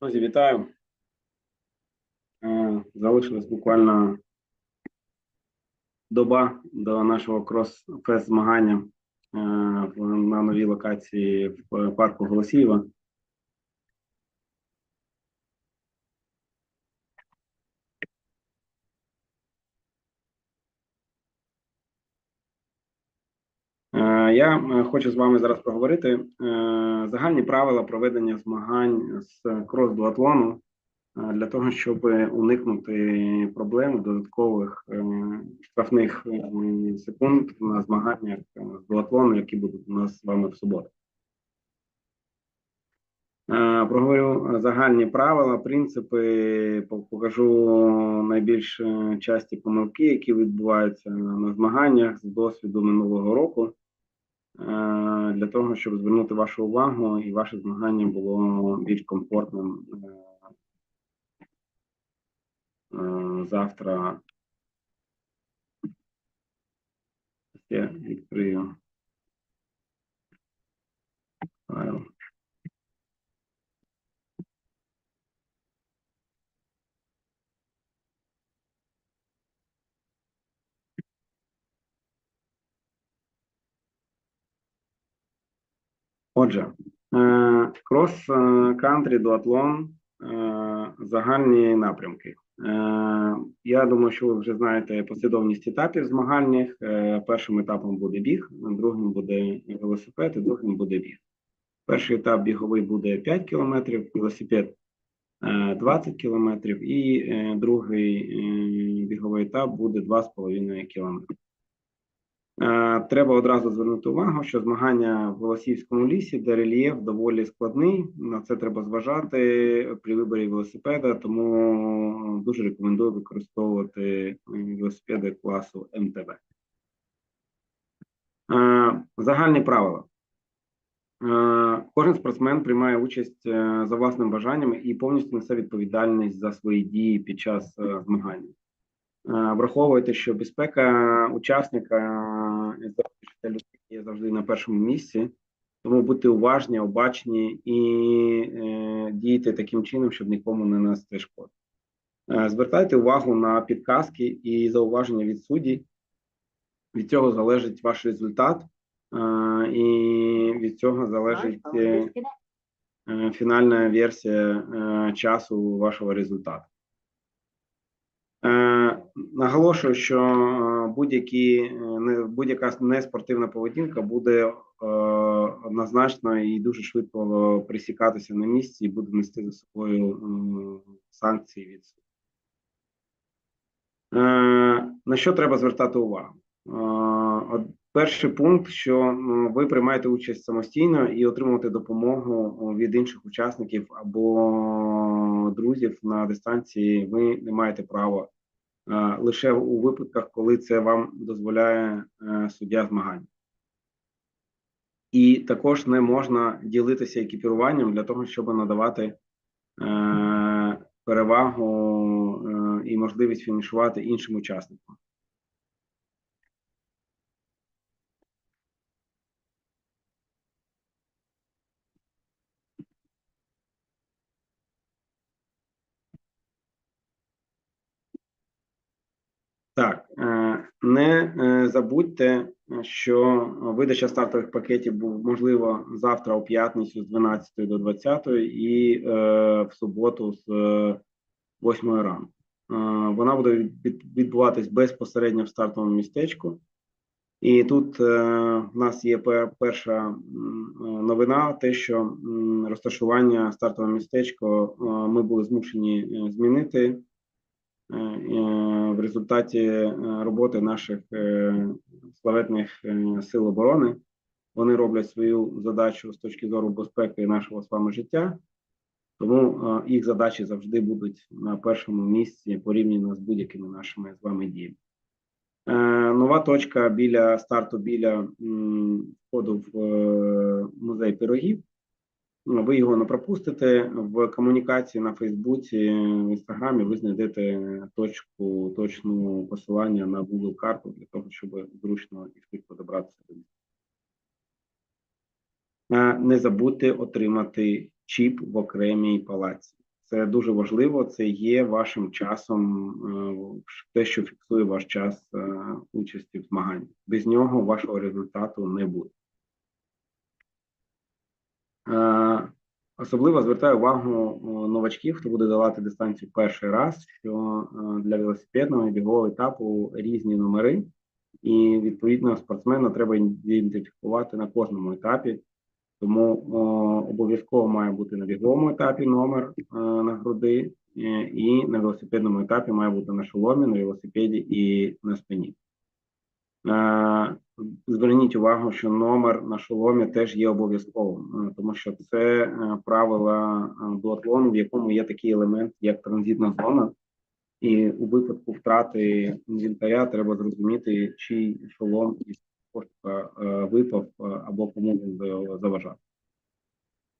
Друзі, вітаю. Залишилось Залишилась буквально доба до нашого крос-фест змагання е, на новій локації в парку Голосіїва. Е, Я е, хочу з вами зараз проговорити е, загальні правила проведення змагань з крос-дуатлону е, для того, щоб уникнути проблем додаткових штрафних секунд на змаганнях з дуатлону, які будуть у нас з вами в суботу. Проговорю загальні правила, принципи, покажу найбільш часті помилки, які відбуваються на змаганнях з досвіду минулого року для того, щоб звернути вашу увагу і ваше змагання було більш комфортним е, е, завтра. Я відкрию файл. Отже, крос-кантрі, дуатлон, е, загальні напрямки. Е, Я думаю, що ви вже знаєте послідовність етапів змагальних. Е, Першим етапом буде біг, другим буде велосипед, і другим буде біг. Перший етап біговий буде 5 кілометрів, велосипед е, 20 кілометрів, і е, другий е, біговий етап буде 2,5 кілометри. Е, Треба одразу звернути увагу, що змагання в Голосіївському лісі, де рельєф доволі складний. На це треба зважати при виборі велосипеда, тому дуже рекомендую використовувати велосипеди класу МТБ. Е, Загальні правила. Е, Кожен спортсмен приймає участь за власним бажанням і повністю несе відповідальність за свої дії під час змагання. Е, Враховуйте, що безпека учасника е, є завжди на першому місці, тому будьте уважні, обачні і е, дійте таким чином, щоб нікому не нанести шкоди. Звертайте увагу на підказки і зауваження від судді. Від цього залежить ваш результат, і від цього залежить фінальна версія часу вашого результату. Е, Наголошую, що е, будь-які е, будь-яка неспортивна поведінка буде однозначно і дуже швидко присікатися на місці і буде нести за собою санкції від суду. На що треба звертати увагу? Перший пункт, що ви приймаєте участь самостійно і отримувати допомогу від інших учасників або друзів на дистанції, ви не маєте права лише у випадках, коли це вам дозволяє е, суддя змагань. І також не можна ділитися екіпіруванням для того, щоб надавати е, перевагу е, і можливість фінішувати іншим учасникам. Так, е, не е, забудьте, що видача стартових пакетів був можливо завтра у п'ятницю з 12 до 20 і е, в суботу з е, 8 ранку. Вона буде від- відбуватись безпосередньо в стартовому містечку. І тут в нас є пе- перша новина: те, що розташування стартового містечко е, ми були змушені змінити в результаті е, роботи наших е, славетних е, сил оборони. Вони роблять свою задачу з точки зору безпеки нашого з вами життя, тому е, їх задачі завжди будуть на першому місці порівняно з будь-якими нашими з вами діями. Е, Нова точка біля старту, біля входу в е, музей пирогів. Ну, Ви його не пропустите в комунікації на Фейсбуці, в Інстаграмі. Ви знайдете точку точну посилання на Google карту для того, щоб зручно і швидко добратися до місця. Е, Не забудьте отримати чіп в окремій палаці. це дуже важливо. Це є вашим часом, е, те, що фіксує ваш час е, участі в змаганні. Без нього вашого результату не буде. Е, Особливо звертаю увагу о, новачків, хто буде долати дистанцію перший раз, що е, для велосипедного і бігового етапу різні номери, і відповідно спортсмена треба ідентифікувати на кожному етапі. Тому обов'язково має бути на біговому етапі номер е, на груди, е, і на велосипедному етапі має бути на шоломі, на велосипеді і на спині. Зверніть увагу, що номер на шоломі теж є обов'язковим, е, тому що це е, правила е, дуатлону, в якому є такий елемент, як транзитна зона, і у випадку втрати інвентаря треба зрозуміти, чий шолом із кошика е, випав або кому він за- заважав.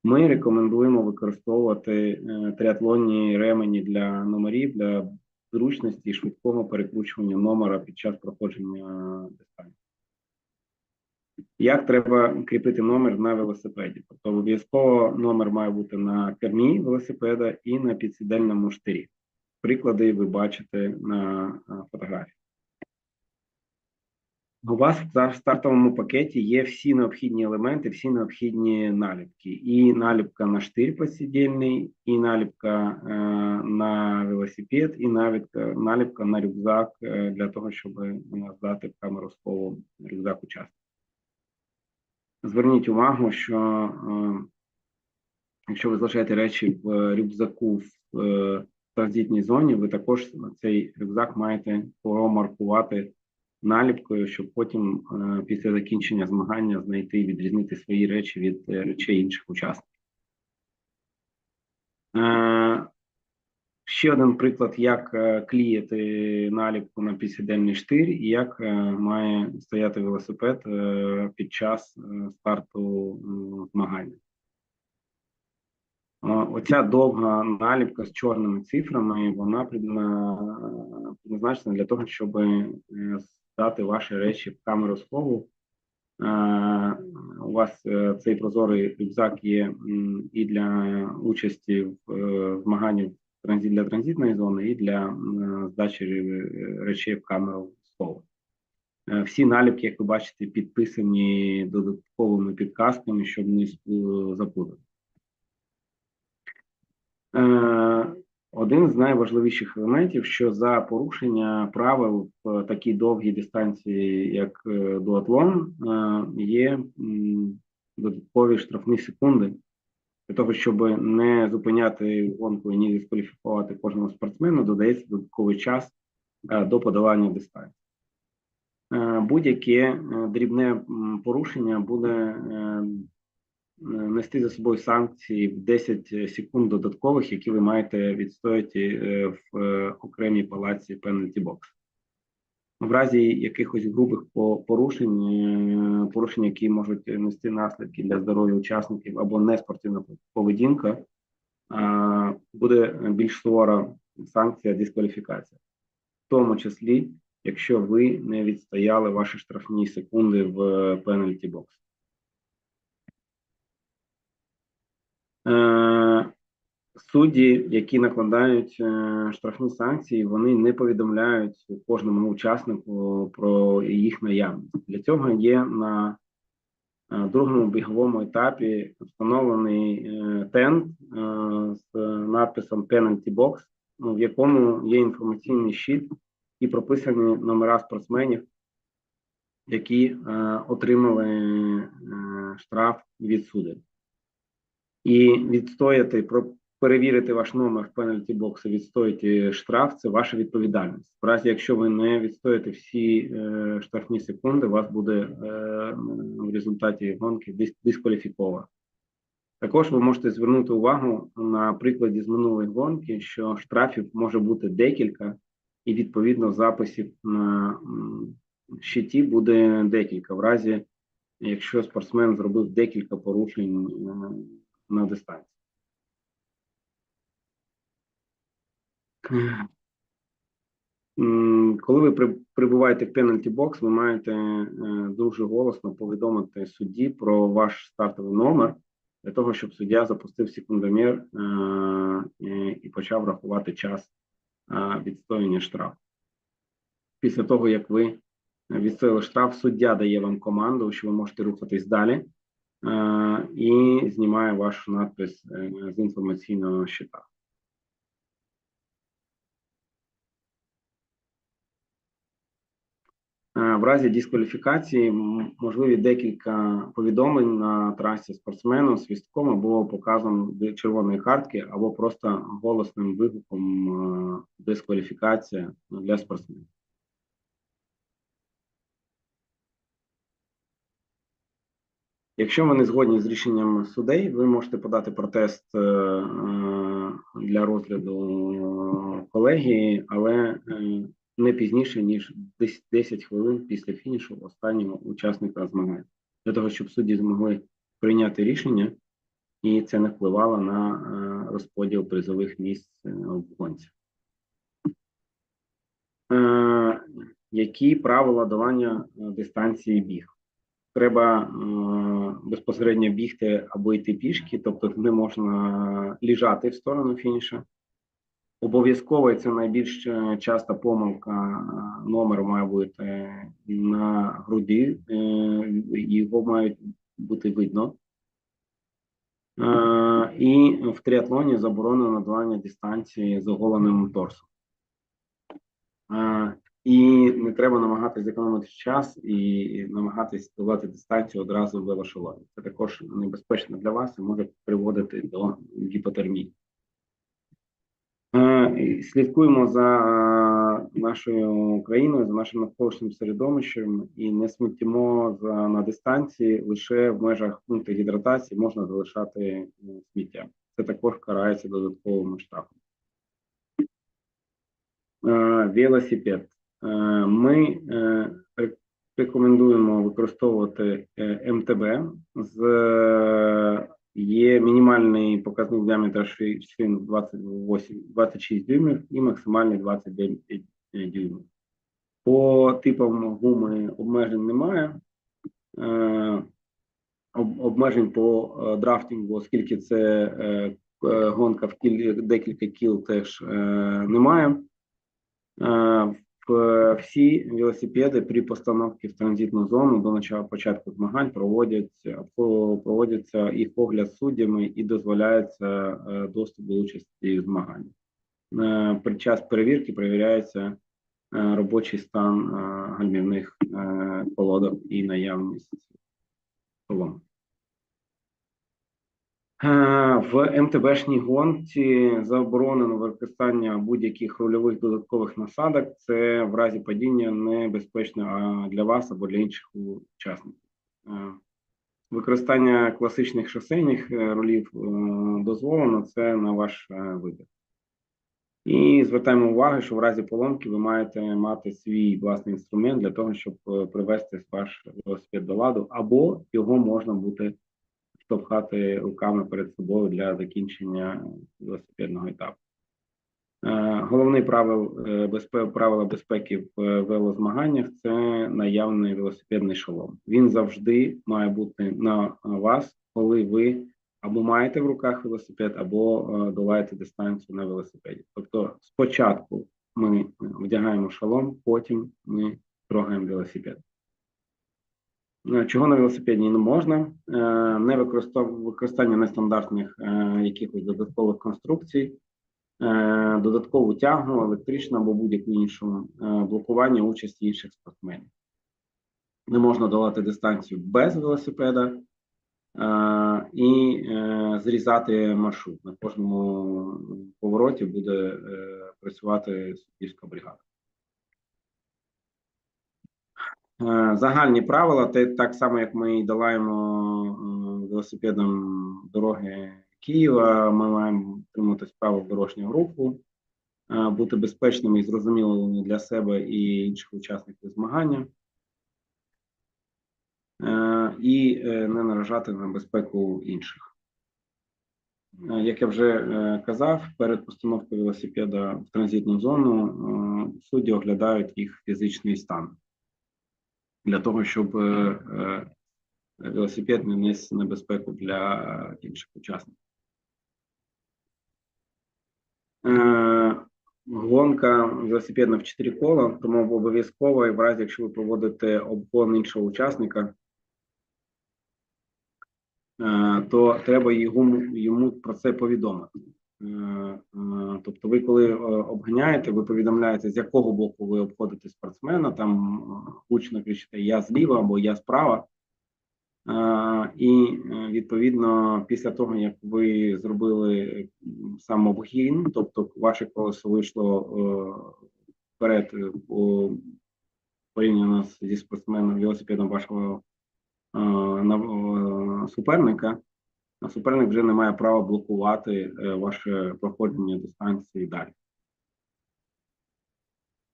Ми рекомендуємо використовувати триатлонні ремені для номерів для зручності і швидкого перекручування номера під час проходження дистанції. Як треба кріпити номер на велосипеді? Тобто обов'язково номер має бути на кермі велосипеда і на підсідельному штирі. Приклади ви бачите на е, фотографії. У вас в стартовому пакеті є всі необхідні елементи, всі необхідні наліпки. І наліпка на штир посидільний, і наліпка е, на велосипед, і навіть е, наліпка на рюкзак е, для того, щоб е, здати в камеру схову рюкзак учасника. Зверніть увагу, що е, якщо ви залишаєте речі в рюкзаку в е, транзитній зоні, ви також цей рюкзак маєте промаркувати наліпкою, щоб потім е, після закінчення змагання знайти і відрізнити свої речі від речей інших учасників. Ще один приклад, як е, клеїти наліпку на підсідельний штир і як е, має стояти велосипед е, під час старту змагання. Оця довга наліпка з чорними цифрами, вона предназначена для того, щоб здати ваші речі в камеру схову. У вас цей прозорий рюкзак є і для участі в змаганні в транзит для транзитної зони, і для здачі речей в камеру схову. Е, Всі наліпки, як ви бачите, підписані додатковими підказками, щоб не сп- заплутати. Е, Один з найважливіших елементів, що за порушення правил в такій довгій дистанції, як е, дуатлон, е, є додаткові штрафні секунди для того, щоб не зупиняти гонку і не дискваліфікувати кожного спортсмена, додається додатковий час е, до подолання дистанції. Е, Будь-яке е, дрібне порушення буде нести за собою санкції в 10 секунд додаткових, які ви маєте відстояти в окремій палаці penalty box. В разі якихось грубих порушень, е, порушень, які можуть нести наслідки для здоров'я учасників або неспортивна поведінка, е, буде більш сувора санкція дискваліфікація, в тому числі, якщо ви не відстояли ваші штрафні секунди в penalty box. Судді, які накладають е, штрафні санкції, вони не повідомляють кожному учаснику про їх наявність. Для цього є на е, другому біговому етапі встановлений е, тент з надписом Penalty Box, ну, в якому є інформаційний щит і прописані номера спортсменів, які отримали штраф від суду і відстояти перевірити ваш номер в пенальті боксі, відстояти штраф це ваша відповідальність. В разі, якщо ви не відстоїте всі е, штрафні секунди, вас буде е, в результаті гонки дис- дискваліфіковано. Також ви можете звернути увагу на прикладі з минулої гонки, що штрафів може бути декілька, і відповідно записів на щиті буде декілька. В разі, якщо спортсмен зробив декілька порушень е, на дистанції. Коли ви прибуваєте в пенальті бокс, ви маєте е, дуже голосно повідомити судді про ваш стартовий номер для того, щоб суддя запустив секундомір е, і, почав рахувати час е, відстояння штрафу. Після того, як ви відстояли штраф, суддя дає вам команду, що ви можете рухатись далі, і знімає ваш надпис з інформаційного щита. В разі дискваліфікації можливі декілька повідомлень на трасі спортсмену свістком або показом червоної картки, або просто голосним вигуком е, дискваліфікація для спортсменів. Якщо ви не згодні з рішенням судей, ви можете подати протест е, е, для розгляду колегії, але е, не пізніше ніж 10 хвилин після фінішу останнього учасника змагань, для того, щоб судді змогли прийняти рішення, і це не впливало на е, розподіл призових місць е, в гонці. Е, Які правила давання е, дистанції біг? Треба е, безпосередньо бігти або йти пішки, тобто не можна ліжати в сторону фініша. Обов'язково це найбільш е, часта помилка. е, Номер має бути на груді, е, його мають бути видно. Е, І в тріатлоні заборонено надавання дистанції з оголеним торсом. Е, І не треба намагатись зекономити час і намагатись долати дистанцію одразу в велошоломі. Це також небезпечно для вас і може приводити до гіпотермії. Е, Слідкуємо за е, нашою країною, за нашим навколишнім середовищем і не сміттємо за на дистанції лише в межах пункту гідратації можна залишати е, сміття. Це також карається додатковими штрафами. Велосипед. Ми рекомендуємо використовувати МТБ з є мінімальний показник діаметра шин 28, 26 дюймів і максимальний 29 дюймів. По типам гуми обмежень немає. Е, Обмежень по е, драфтингу, оскільки це е, гонка в кіль, декілька кіл, теж немає. Е, Всі велосипеди при постановці в транзитну зону до начала початку змагань проводяться проводяться їх огляд суддями і дозволяється е, доступ до участі в змаганнях. Е, Під час перевірки перевіряється е, робочий стан е, гальмівних е, колодок і наявність колон. Е, В МТБшній гонці заборонено використання будь-яких рульових додаткових насадок. Це в разі падіння небезпечно для вас або для інших учасників. Е, Використання класичних шосейних е, рулів дозволено, це на ваш вибір. І звертаємо увагу, що в разі поломки ви маєте мати свій власний інструмент для того, щоб привести ваш велосипед до ладу, або його можна буде штовхати руками перед собою для закінчення велосипедного етапу. Е, Головний правил е, правила безпеки в е, велозмаганнях це наявний велосипедний шолом. Він завжди має бути на вас, коли ви або маєте в руках велосипед, або долаєте дистанцію на велосипеді. Тобто, спочатку ми вдягаємо шолом, потім ми трогаємо велосипед. Е, Чого на велосипеді не можна, Е, не використання нестандартних е, якихось додаткових конструкцій, додаткову тягу, електричну або будь-яку іншу блокування участі інших спортсменів. Не можна долати дистанцію без велосипеда і зрізати маршрут. На кожному повороті буде працювати суддівська бригада. Е, Загальні правила, так само, як ми долаємо е, велосипедом дороги Києва. Ми маємо триматись правил дорожнього руху, е, бути безпечними і зрозумілими для себе і інших учасників змагання, е, і е, не наражати на безпеку інших. Е, Як я вже е, казав, перед постановкою велосипеда в транзитну зону е, судді оглядають їх фізичний стан для того, щоб е, е, велосипед не несе небезпеку для інших учасників. Е, Гонка велосипедна в 4 кола, тому обов'язково, в разі, якщо ви проводите обгон іншого учасника, е, то треба йому про це повідомити. Е, е, Тобто, ви коли е, обганяєте, ви повідомляєте, з якого боку ви обходите спортсмена, там гучно кричите Я зліва або я справа. І відповідно, після того, як ви зробили м, сам обгін, тобто ваше колесо вийшло вперед порівняно зі спортсменом велосипедом вашого суперника, а суперник вже не має права блокувати е, ваше проходження дистанції далі.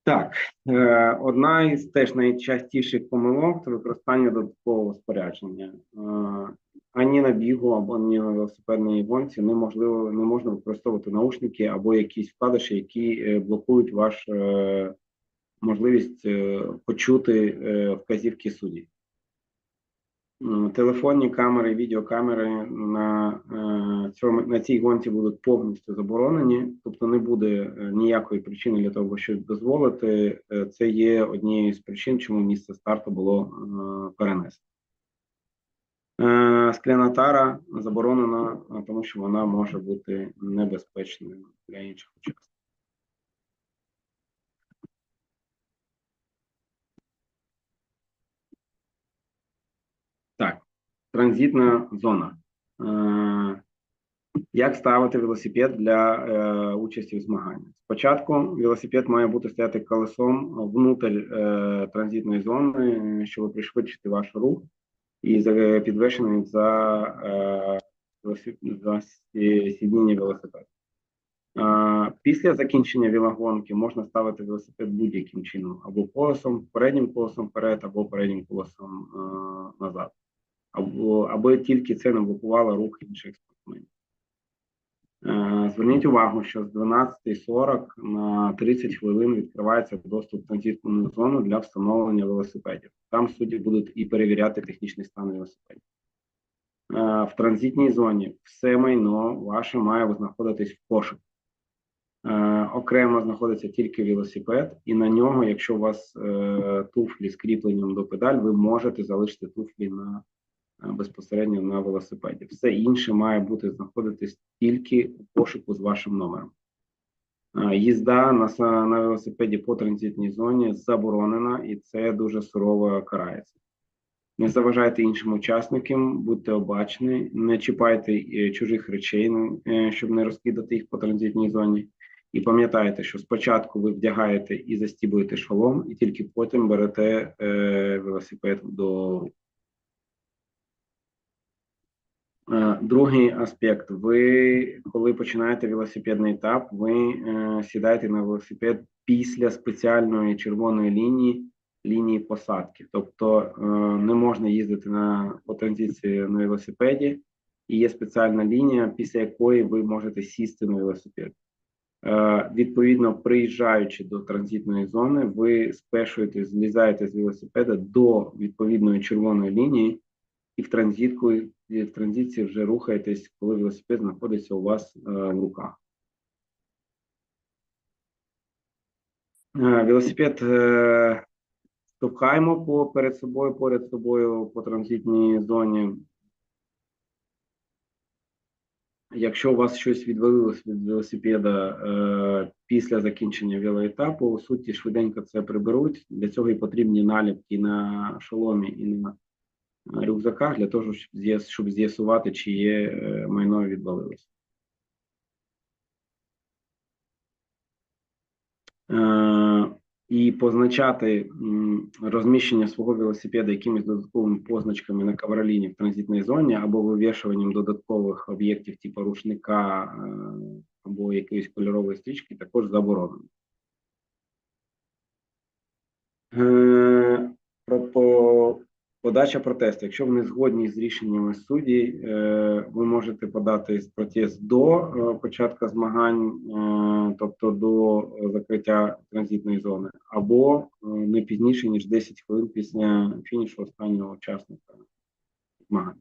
Так, е, одна із теж найчастіших помилок це використання додаткового спорядження. Е, ані на бігу або ані на велосипедній гонці неможливо не можна використовувати наушники або якісь вкладиші, які блокують вашу можливість почути вказівки судді. Телефонні камери, відеокамери на, е, цьому, на цій гонці будуть повністю заборонені, тобто не буде е, ніякої причини для того, щоб дозволити. Е, Це є однією з причин, чому місце старту було перенесено. Скляна тара заборонена, тому що вона може бути небезпечною для інших учасників. Так, транзитна зона. Е, Як ставити велосипед для е, участі в змаганнях? Спочатку велосипед має бути стояти колесом внутрь е, транзитної зони, щоб пришвидшити ваш рух, і підвешений за, е, за сидіння велосипеда. Е, Після закінчення велогонки можна ставити велосипед будь-яким чином, або колесом, переднім колесом вперед, або переднім колесом е, назад, або аби тільки це не блокувало рух інших спортсменів. Е, Зверніть увагу, що з 12.40 на 30 хвилин відкривається доступ в транзитну зону для встановлення велосипедів. Там судді будуть і перевіряти технічний стан велосипедів. Е, В транзитній зоні все майно ваше має знаходитись в кошику. Е, Окремо знаходиться тільки велосипед, і на нього, якщо у вас туфлі з кріпленням до педаль, ви можете залишити туфлі на безпосередньо на велосипеді. Все інше має бути знаходитись тільки у пошуку з вашим номером. Е, Їзда на, на велосипеді по транзитній зоні заборонена, і це дуже сурово карається. Не заважайте іншим учасникам, будьте обачні, не чіпайте е, чужих речей, е, щоб не розкидати їх по транзитній зоні. І пам'ятайте, що спочатку ви вдягаєте і застібуєте шолом, і тільки потім берете е, велосипед до рук. Е, Другий аспект: ви, коли починаєте велосипедний етап, ви е, сідаєте на велосипед після спеціальної червоної лінії лінії посадки. Тобто е, не можна їздити на по транзиції на велосипеді, і є спеціальна лінія, після якої ви можете сісти на велосипед. Е, відповідно, приїжджаючи до транзитної зони, ви спешуєте, злізаєте з велосипеда до відповідної червоної лінії, і в транзитку і в транзиції вже рухаєтесь, коли велосипед знаходиться у вас е, в руках. Е, велосипед е, штовхаємо по перед собою, поряд собою по транзитній зоні. Якщо у вас щось відвалилось від велосипеда після закінчення велоетапу, судді швиденько це приберуть. Для цього і потрібні наліпки на шоломі і на е, рюкзаках для того, щоб з'ясувати, чиє е, майно відвалилось. Е, і позначати розміщення свого велосипеда якимись додатковими позначками на ковроліні в транзитній зоні або вивішуванням додаткових об'єктів, типу рушника або якоїсь кольорової стрічки, також заборонено. Про подача протесту. Якщо ви не згодні з рішеннями судді, е, ви можете подати протест до е, початку змагань, е, тобто до закриття транзитної зони, або не пізніше ніж 10 хвилин після фінішу останнього учасника змагань.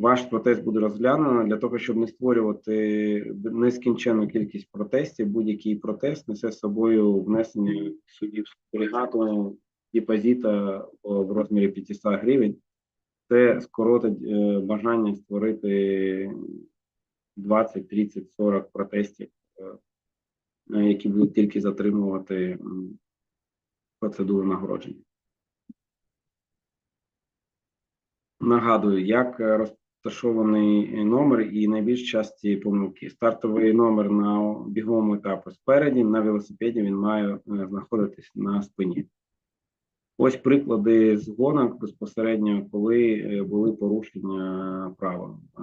Ваш протест буде розглянено для того, щоб не створювати нескінченну кількість протестів. Будь-який протест несе з собою внесення судів бригату депозита в розмірі 500 гривень. Це скоротить е, бажання створити 20, 30, 40 протестів, е, які будуть тільки затримувати процедуру нагородження. Нагадую, як е, розташований номер і найбільш часті помилки. Стартовий номер на біговому етапі спереді, на велосипеді він має е, знаходитись на спині. Ось приклади з гонок безпосередньо, коли е, були порушення правил. Е,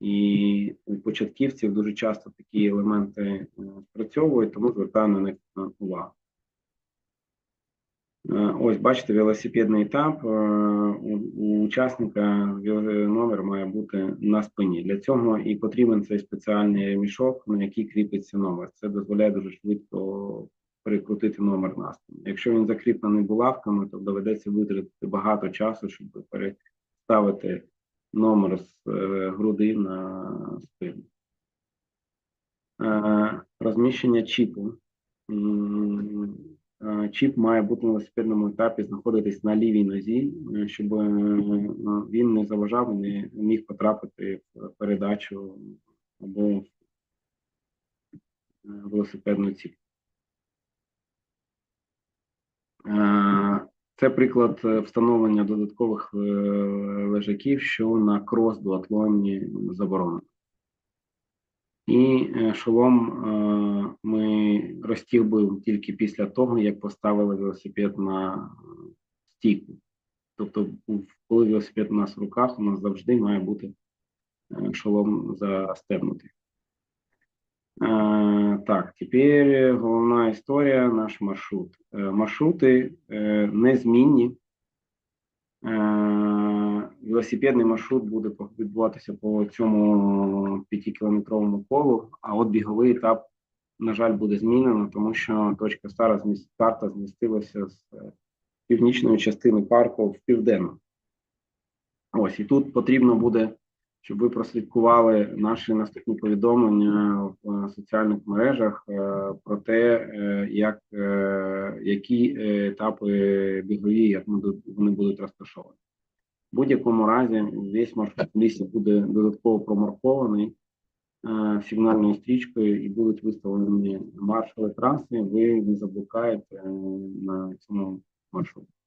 І у початківців дуже часто такі елементи е, спрацьовують, тому звертаю на них увагу. Ось бачите, велосипедний етап. У, учасника номер має бути на спині. Для цього і потрібен цей спеціальний ремішок, на який кріпиться номер. Це дозволяє дуже швидко перекрутити номер на. Якщо він закріплений булавками, то доведеться витратити багато часу, щоб переставити номер з е, груди на спину. Е, Розміщення чіпу. Е, Чіп має бути на велосипедному етапі знаходитись на лівій нозі, щоб е, він не заважав, і не міг потрапити в передачу або в велосипедну ціп. Е, Це приклад е, встановлення додаткових е, лежаків, що на крос-дуатлоні заборонено. І е, шолом е, ми розтягуємо тільки після того, як поставили велосипед на стійку. Тобто, коли велосипед у нас в руках, у нас завжди має бути е, шолом застебнутий. Е, Так, тепер головна історія, наш маршрут. Е, Маршрути е, незмінні. Велосипедний маршрут буде відбуватися по цьому 5-кілометровому колу, а от біговий етап, на жаль, буде змінено, тому що точка старта зміс- старта змістилася з північної частини парку в південну. Ось і тут потрібно буде, щоб ви прослідкували наші наступні повідомлення в е, соціальних мережах е, про те, е, як, які етапи бігові, як вони будуть розташовані. В будь-якому разі весь маршрут лісі буде додатково промаркований сигнальною стрічкою і будуть виставлені маршали траси. Ви не заблукаєте на цьому маршруті.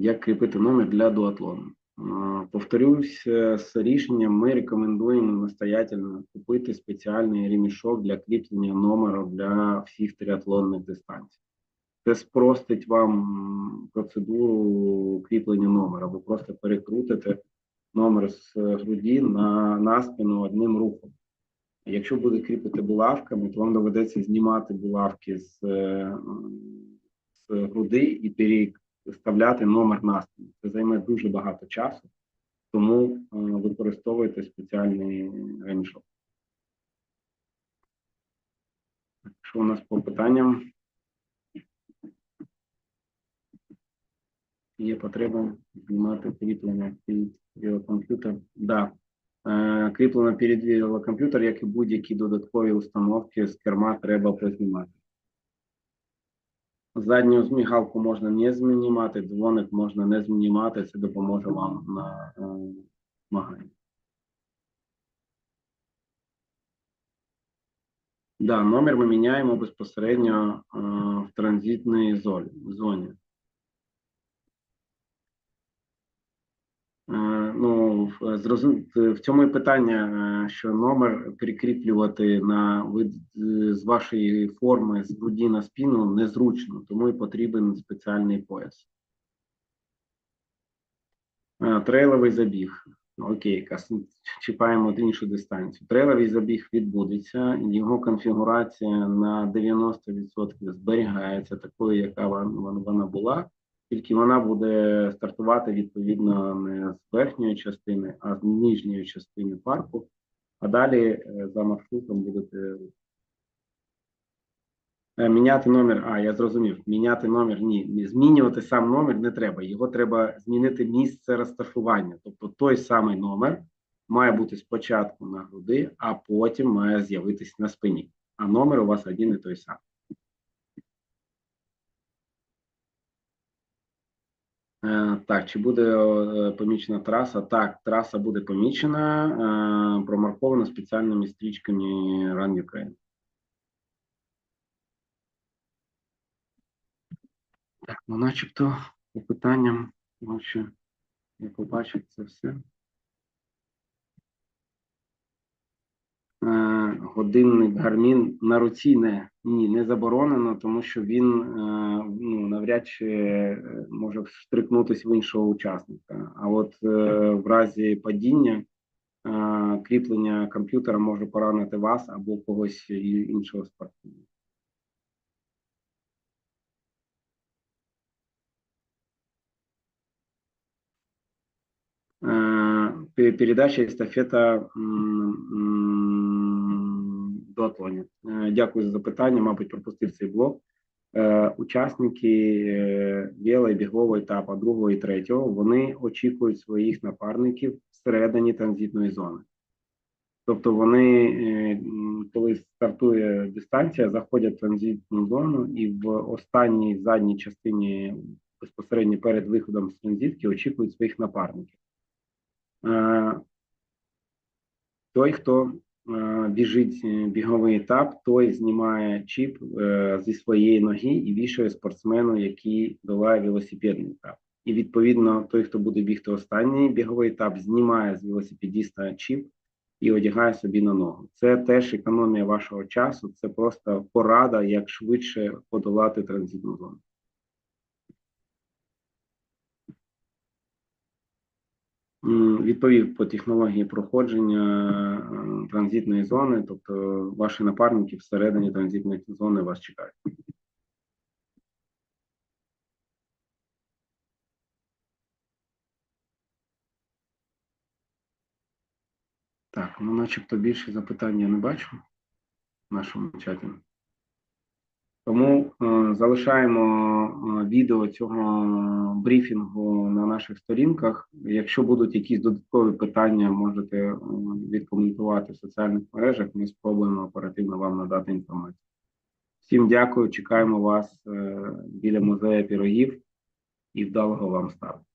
Як кріпити номер для дуатлону? Повторюсь, е, з рішенням ми рекомендуємо настоятельно купити спеціальний ремішок для кріплення номеру для всіх триатлонних дистанцій. Це спростить вам процедуру кріплення номера. Ви просто перекрутите номер з груді на, на спину одним рухом. Якщо буде кріпити булавками, то вам доведеться знімати булавки з, е, з груди і переставляти номер на спину. Це займе дуже багато часу, тому е, використовуйте спеціальний ремішок. Що у нас по питанням? Є потреба знімати кріплення під велокомп'ютер? Да. Е, Кріплення під велокомп'ютер, як і будь-які додаткові установки з керма треба познімати. Задню змігалку можна не знімати, дзвоник можна не знімати, це допоможе вам на е, змаганні. Да, номер ми міняємо безпосередньо е, в транзитній зоні. зоні. Е, Ну, зрозум... в цьому і питання, е, що номер прикріплювати на вид е, з вашої форми з груді на спину незручно, тому і потрібен спеціальний пояс. Е, Трейловий забіг. Окей, чіпаємо іншу дистанцію. Трейловий забіг відбудеться, його конфігурація на 90% зберігається такою, яка вона була. Тільки вона буде стартувати відповідно не з верхньої частини, а з нижньої частини парку. А далі е, за маршрутом будете Е, Міняти номер, а я зрозумів. Міняти номер ні. Змінювати сам номер не треба. Його треба змінити місце розташування. Тобто той самий номер має бути спочатку на груди, а потім має з'явитись на спині. А номер у вас один і той самий. Так, чи буде е, помічена траса? Так, траса буде помічена, е, промаркована спеціальними стрічками Run Ukraine. Так, ну начебто по питанням, бачу, як ви бачите, це все. Е, Годинник Гармін на руці не ні, не заборонено, тому що він е, ну, навряд чи е, може вштрикнутися в іншого учасника. А от е, в разі падіння кріплення комп'ютера може поранити вас або когось іншого спортсмена. Пе- передача естафета дуатлоні. Е, Дякую за запитання. Мабуть, пропустив цей блок. Е, Учасники е, і бігового етапу, другого і третього, вони очікують своїх напарників всередині транзитної зони. Тобто вони, коли стартує дистанція, заходять в транзитну зону і в останній задній частині безпосередньо перед виходом з транзитки очікують своїх напарників. Той, хто біжить е, біговий етап, той знімає чіп е, зі своєї ноги і вішає спортсмену, який долає велосипедний етап. І відповідно, той, хто буде бігти останній біговий етап, знімає з велосипедіста чіп і одягає собі на ногу. Це теж економія вашого часу, це просто порада, як швидше подолати транзитну зону. Відповів по технології проходження е, транзитної зони, тобто ваші напарники всередині транзитної зони вас чекають. Так, ну начебто більше запитань я не бачу в нашому чаті. Тому е, залишаємо е, відео цього брифінгу на наших сторінках. Якщо будуть якісь додаткові питання, можете е, відкоментувати в соціальних мережах. Ми спробуємо оперативно вам надати інформацію. Всім дякую, чекаємо вас біля музею пірогів і вдалого вам старту.